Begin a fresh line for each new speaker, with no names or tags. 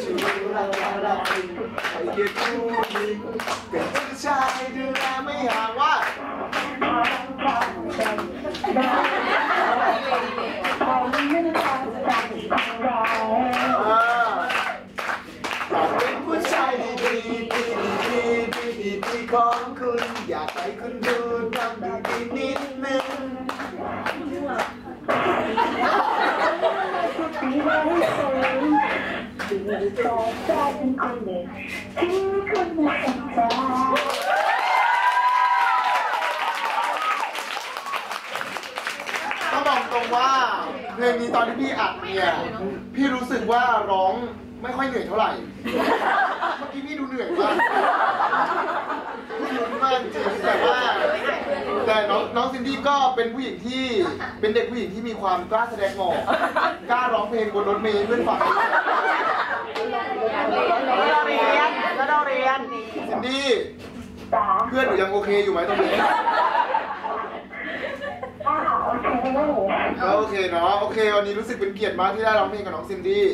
ชูรักรักไอ้เกียรติผู้หญิงเป็นผู้ชายดูแลไม่ห่างว่าเอออยากเป็นผู้ชายดีดีดีดีดีดีดีของคุณอยากให้คุณดูทำดีดีนิดนึง ต้องบอกตรงว่าเพลงนี้ตอนที่พี่อัดเนี่ย พี่รู้สึกว่าร้องไม่ค่อยเหนื่อยเท่าไหร่ เมื่อกี้พี่ดูเหนื่อยมากพี่ลุ้นมากจริงๆแต่ว่าแต่น้องน้องซินดี้ก็เป็นผู้หญิงที่เป็นเด็กผู้หญิงที่มีความกล้าแสดงออกกล้าร้องเพลงบนรถเมล์เพื่อนฟัง
แล้วเราเรียนแล้วเราเรียน
ซินดี้เพื่อนหนูยังโอเคอยู่ไหมตรงนี้ก็โอเคเนาะโอเค วันนี้รู้สึกเป็นเกียรติมากที่ได้ร้องเพลงกับน้องซินดี้